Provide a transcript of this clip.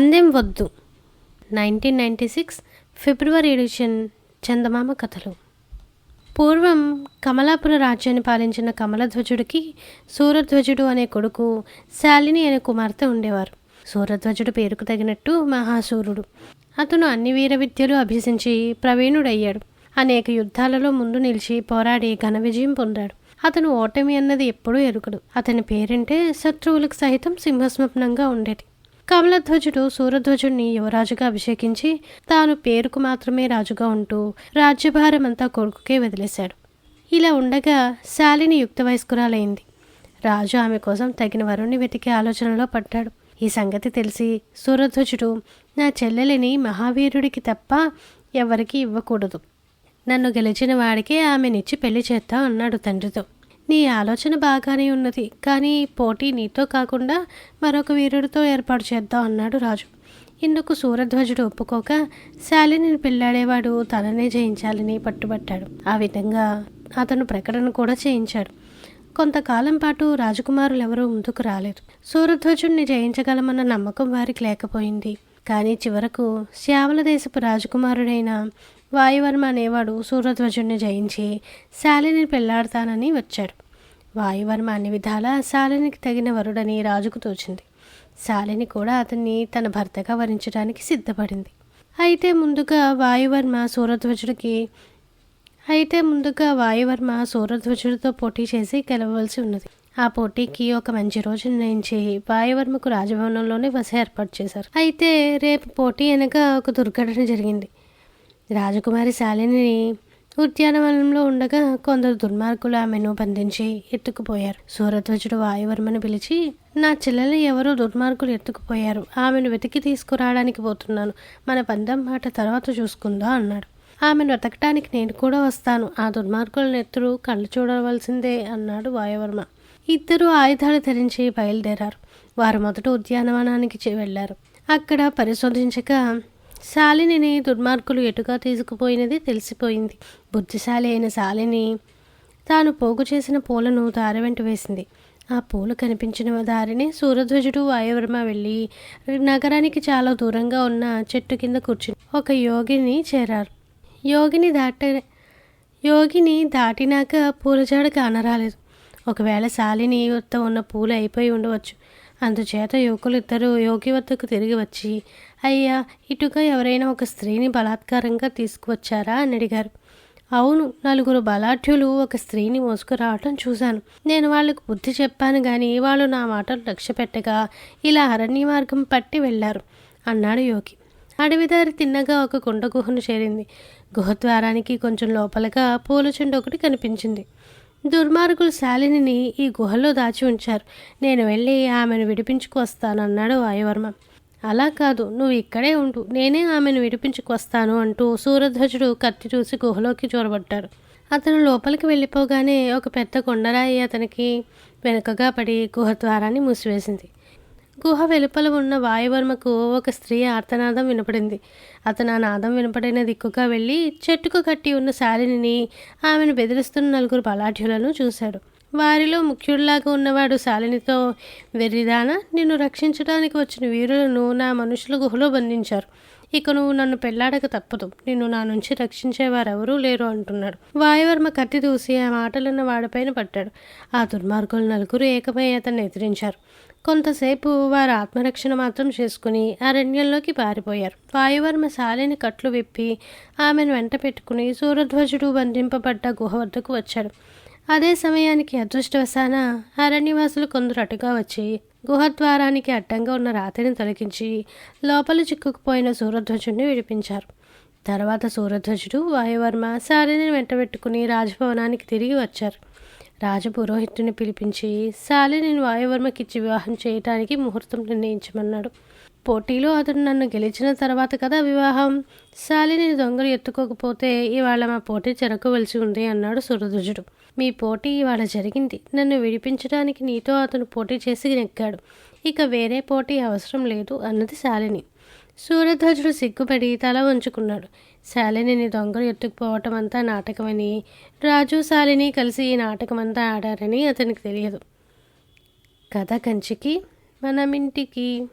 పందెం వద్దు. Nineteen ninety six ఫిబ్రవరి edition Chandamama కథలు. పూర్వం కమలాపుర రాజ్యాన్ని పాలించిన కమలధ్వజుడికి సూరధ్వజుడు అనే కొడుకు శాలిని అనే కుమార్తె ఉండేవారు. సూరధ్వజుడు పేరుకు తగినట్టు మహాసూరుడు. అతను అన్ని వీర విద్యలు అభ్యసించి ప్రవీణుడయ్యాడు. అనేక యుద్ధాలలో ముందు నిలిచి పోరాడి ఘన విజయం పొందాడు. అతను ఓటమి అన్నది ఎప్పుడూ ఎరుకడు. అతని పేరంటే శత్రువులకు సహితం సింహస్వప్నంగా ఉండేది. కమలధ్వజుడు సూరధ్వజుడిని యువరాజుగా అభిషేకించి తాను పేరుకు మాత్రమే రాజుగా ఉంటూ రాజ్యభారమంతా కొడుకుకే వదిలేశాడు. ఇలా ఉండగా శాలిని యుక్త వయస్కురాలైంది. రాజు ఆమె కోసం తగిన వరుణ్ణి వెతికే ఆలోచనలో పడ్డాడు. ఈ సంగతి తెలిసి సూరధ్వజుడు నా చెల్లెలిని మహావీరుడికి తప్ప ఎవరికి ఇవ్వకూడదు. నన్ను గెలిచిన వాడికే ఆమెనిచ్చి పెళ్ళి చేద్దాం అన్నాడు తండ్రితో. నీ ఆలోచన బాగానే ఉన్నది కానీ పోటీ నీతో కాకుండా మరొక వీరుడితో ఏర్పాటు చేద్దాం అన్నాడు రాజు. ఇందుకు సూరధ్వజుడు ఒప్పుకోక శాలిని పెళ్ళాడేవాడు తననే జయించాలని పట్టుబట్టాడు. ఆ విధంగా అతను ప్రకటన కూడా చేయించాడు. కొంతకాలం పాటు రాజకుమారులు ఎవరూ ముందుకు రాలేదు. సూరధ్వజుడిని జయించగలమన్న నమ్మకం వారికి లేకపోయింది. కానీ చివరకు శ్యామల దేశపు రాజకుమారుడైన వాయువర్మ అనేవాడు సూరధ్వజుడిని జయించి శాలిని పెళ్ళాడతానని వచ్చాడు. వాయువర్మ అన్ని విధాలా శాలినికి తగిన వరుడని రాజుకు తోచింది. శాలిని కూడా అతన్ని తన భర్తగా వరించడానికి సిద్ధపడింది. అయితే ముందుగా వాయువర్మ సూరధ్వజుడికి అయితే ముందుగా వాయువర్మ సూరధ్వజుడితో పోటీ చేసి గెలవలసి ఉన్నది. ఆ పోటీకి ఒక మంచి రోజు నిర్ణయించి వాయువర్మకు రాజభవనంలోనే బస ఏర్పాటు చేశారు. అయితే రేపు పోటీ అనగా ఒక దుర్ఘటన జరిగింది. రాజకుమారి శాలిని ఉద్యానవనంలో ఉండగా కొందరు దుర్మార్గులు ఆమెను బంధించి ఎత్తుకుపోయారు. సూరధ్వజుడు వాయువర్మను పిలిచి నా చెల్లెలు ఎవరో దుర్మార్గులు ఎత్తుకుపోయారు. ఆమెను వెతికి తీసుకురావడానికి పోతున్నాను. మన పందెం మాట తర్వాత చూసుకుందా అన్నాడు. ఆమెను వెతకటానికి నేను కూడా వస్తాను. ఆ దుర్మార్గులను ఎత్తురు కళ్ళు చూడవలసిందే అన్నాడు వాయువర్మ. ఇద్దరు ఆయుధాలు ధరించి బయలుదేరారు. వారు మొదట ఉద్యానవనానికి వెళ్ళారు. వెళ్ళారు అక్కడ పరిశోధించక శాలినిని దుర్మార్గులు ఎటుగా తీసుకుపోయినది తెలిసిపోయింది. బుద్ధిశాలి అయిన శాలిని తాను పోగు చేసిన పూలను దారి వెంట వేసింది. ఆ పూలు కనిపించిన దారిని సూరధ్వజుడు వాయువర్మ వెళ్ళి నగరానికి చాలా దూరంగా ఉన్న చెట్టు కింద కూర్చుని ఒక యోగిని చేరారు. యోగిని దాట యోగిని దాటినాక పూలజాడ కానరాలేదు. ఒకవేళ శాలిని వద్ద ఉన్న పూలు అయిపోయి ఉండవచ్చు. అందుచేత యువకులు ఇద్దరు యోగి వద్దకు తిరిగి వచ్చి అయ్యా ఇటుగా ఎవరైనా ఒక స్త్రీని బలాత్కారంగా తీసుకువచ్చారా? అని అడిగారు. అవును నలుగురు బలాఢ్యులు ఒక స్త్రీని మోసుకురావటం చూశాను. నేను వాళ్ళకు బుద్ధి చెప్పాను కానీ వాళ్ళు నా మాటలు లక్ష్య పెట్టగా ఇలా అరణ్య మార్గం పట్టి వెళ్ళారు అన్నాడు యోగి. అడవిదారి తిన్నగా ఒక కుండ గుహను చేరింది. గుహ ద్వారానికి కొంచెం లోపలగా పూల చెండు ఒకటి కనిపించింది. దుర్మార్గులు శాలినిని ఈ గుహలో దాచి ఉంచారు. నేను వెళ్ళి ఆమెను విడిపించుకొస్తానన్నాడు వాయువర్మ. అలా కాదు నువ్వు ఇక్కడే ఉండు. నేనే ఆమెను విడిపించుకొస్తాను అంటూ సూరధ్వజుడు కత్తి చూసి గుహలోకి చొరబడ్డాడు. అతను లోపలికి వెళ్ళిపోగానే ఒక పెద్ద కొండరాయి అతనికి వెనుకగా పడి గుహ ద్వారాన్ని మూసివేసింది. గుహ వెలుపల ఉన్న వాయువర్మకు ఒక స్త్రీ ఆర్తనాదం వినపడింది. అతను ఆ నాదం వినపడిన దిక్కుగా వెళ్ళి చెట్టుకు కట్టి ఉన్న శాలిని ఆమెను బెదిరిస్తున్న నలుగురు బలాఢ్యులను చూశాడు. వారిలో ముఖ్యుడిలాగా ఉన్నవాడు శాలినితో వెర్రిదానా నిన్ను రక్షించడానికి వచ్చిన వీరులను నా మనుషులు గుహలో బంధించారు. ఇక నువ్వు నన్ను పెళ్ళాడక తప్పదు. నిన్ను నా నుంచి రక్షించేవారెవరూ లేరు అంటున్నాడు. వాయువర్మ కత్తి దూసి ఆ మాటలను వాడిపైన పట్టాడు ఆ దుర్మార్గులు నలుగురు ఏకమై అతన్ని ఎదిరించారు. కొంతసేపు వారు ఆత్మరక్షణ మాత్రం చేసుకుని అరణ్యంలోకి పారిపోయారు. వాయువర్మ శాలిని కట్లు విప్పి ఆమెను వెంట పెట్టుకుని సూరధ్వజుడు బంధింపబడ్డ గుహ వద్దకు వచ్చాడు. అదే సమయానికి అదృష్టవశాన అరణ్యవాసులు కొందరు అటుగా వచ్చి గుహద్వారానికి అడ్డంగా ఉన్న రాతిని తొలగించి లోపల చిక్కుకుపోయిన సూర్యధ్వజుడిని విడిపించారు. తర్వాత సూర్యధ్వజుడు వాయువర్మ శాలిని వెంటబెట్టుకుని రాజభవనానికి తిరిగి వచ్చారు. రాజపురోహితుని పిలిపించి శాలిని వాయువర్మకిచ్చి వివాహం చేయటానికి ముహూర్తం నిర్ణయించమన్నాడు. పోటీలో అతను నన్ను గెలిచిన తర్వాత కదా వివాహం. శాలిని దొంగలు ఎత్తుకోకపోతే ఇవాళ మా పోటీ జరగవలసి ఉంది అన్నాడు సురధుజుడు మీ పోటీ ఇవాళ జరిగింది. నన్ను విడిపించడానికి నీతో అతను పోటీ చేసి నెగ్గాడు. ఇక వేరే పోటీ అవసరం లేదు అన్నది శాలిని. సూర్యధ్వజుడు సిగ్గుపడి తల వంచుకున్నాడు. శాలిని దొంగలు ఎత్తుకుపోవటం అంతా నాటకమని రాజు శాలిని కలిసి ఈ నాటకమంతా ఆడారని అతనికి తెలియదు. కథ కంచికి మనమింటికి.